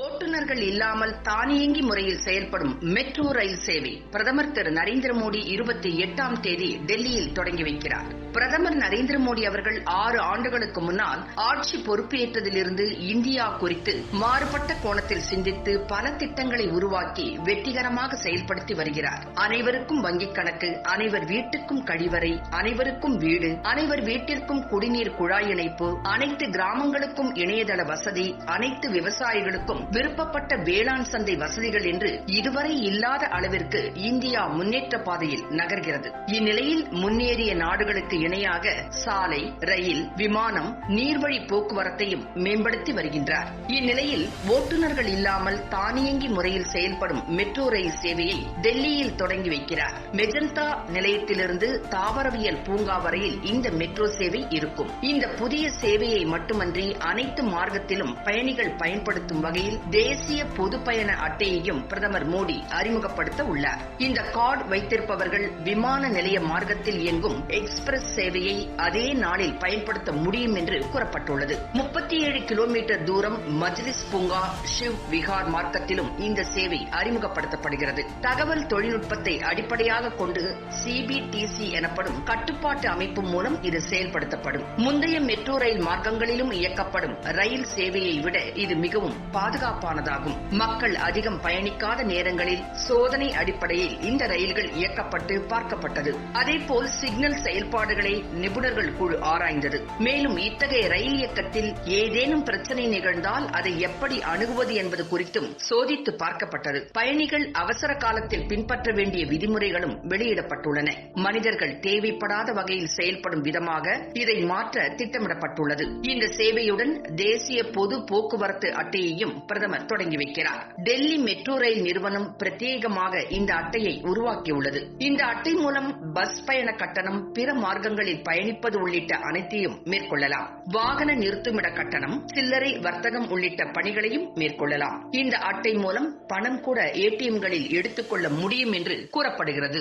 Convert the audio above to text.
ஓட்டுநர்கள் இல்லாமல் தானியங்கி முறையில் செயல்படும் மெட்ரோ ரயில் சேவை பிரதமர் திரு நரேந்திர மோடி இருபத்தி எட்டாம் தேதி டெல்லியில் தொடங்கி வைக்கிறார். பிரதமர் நரேந்திர மோடி அவர்கள் ஆறு ஆண்டுகளுக்கு முன்னால் ஆட்சி பொறுப்பேற்றதிலிருந்து இந்தியா குறித்து மாறுபட்ட கோணத்தில் சிந்தித்து பல திட்டங்களை உருவாக்கி வெற்றிகரமாக செயல்படுத்தி வருகிறார். அனைவருக்கும் வங்கிக் கணக்கு அனைவர் வீட்டுக்கும் கழிவறை அனைவருக்கும் வீடு அனைவர் வீட்டிற்கும் குடிநீர் குழாய் இணைப்பு அனைத்து கிராமங்களுக்கும் இணையதள வசதி அனைத்து விவசாயிகளுக்கும் விருப்பப்பட்ட வேளாண் சந்தை வசதிகள் என்று இதுவரை இல்லாத அளவிற்கு இந்தியா முன்னேற்ற பாதையில் நகர்கிறது. இந்நிலையில் முன்னேறிய நாடுகளுக்கு இணையாக சாலை ரயில் விமானம் நீர்வழி போக்குவரத்தையும் மேம்படுத்தி வருகின்றார். இந்நிலையில் ஓட்டுநர்கள் இல்லாமல் தானியங்கி முறையில் செயல்படும் மெட்ரோ ரயில் சேவையை டெல்லியில் தொடங்கி வைக்கிறார். மெஜந்தா நிலையத்திலிருந்து தாவரவியல் பூங்கா வரையில் இந்த மெட்ரோ சேவை இருக்கும். இந்த புதிய சேவையை மட்டுமன்றி அனைத்து மார்க்கத்திலும் பயணிகள் பயன்படுத்தும் வகையில் தேசிய பொது பயண அட்டையையும் பிரதமர் மோடி அறிமுகப்படுத்த உள்ளார். இந்த கார்டு வைத்திருப்பவர்கள் விமான நிலைய மார்க்கத்தில் இயங்கும் எக்ஸ்பிரஸ் சேவையை அதே நாளில் பயன்படுத்த முடியும் என்று கூறப்பட்டுள்ளது. முப்பத்தி ஏழு கிலோமீட்டர் தூரம் மஜ்லிஸ் பூங்கா ஷிவ் விஹார் மார்க்கத்திலும் இந்த சேவை அறிமுகப்படுத்தப்படுகிறது. தகவல் தொழில்நுட்பத்தை அடிப்படையாக கொண்டு சிபிடிசி எனப்படும் கட்டுப்பாட்டு அமைப்பு மூலம் இது செயல்படுத்தப்படும். முந்தைய மெட்ரோ ரயில் மார்க்கங்களிலும் இயக்கப்படும் ரயில் சேவையை விட இது மிகவும் பாதுகாப்பானதாகும். மக்கள் அதிகம் பயணிக்காத நேரங்களில் சோதனை அடிப்படையில் இந்த ரயில்கள் இயக்கப்பட்டு பார்க்கப்பட்டது. அதேபோல் சிக்னல் செயல்பாடுகளை நிபுணர்கள் குழு ஆராய்ந்தது. மேலும் இத்தகைய ரயில் இயக்கத்தில் ஏதேனும் பிரச்சனை நிகழ்ந்தால் அதை எப்படி அணுகுவது என்பது குறித்தும் சோதித்து பார்க்கப்பட்டது. பயணிகள் அவசர காலத்தில் பின்பற்ற வேண்டிய விதிமுறைகளும் வெளியிடப்பட்டுள்ளன. மனிதர்கள் தேவைப்படாத வகையில் செயல்படும் விதமாக இதை மாற்ற திட்டமிடப்பட்டுள்ளது. இந்த சேவையுடன் தேசிய பொது போக்குவரத்து அட்டையையும் பிரதமர் தொடங்கி வைக்கிறார். டெல்லி மெட்ரோ ரயில் நிறுவனம் பிரத்யேகமாக இந்த அட்டையை உருவாக்கியுள்ளது. இந்த அட்டை மூலம் பஸ் பயண கட்டணம் பிற மார்க்கங்களில் பயணிப்பது உள்ளிட்ட அனைத்தையும் மேற்கொள்ளலாம். வாகன நிறுத்துமிட கட்டணம் சில்லறை வர்த்தகம் உள்ளிட்ட பணிகளையும் மேற்கொள்ளலாம். இந்த அட்டை மூலம் பணம் கூட ஏடிஎம்களில் எடுத்துக்கொள்ள முடியும் என்று கூறப்படுகிறது.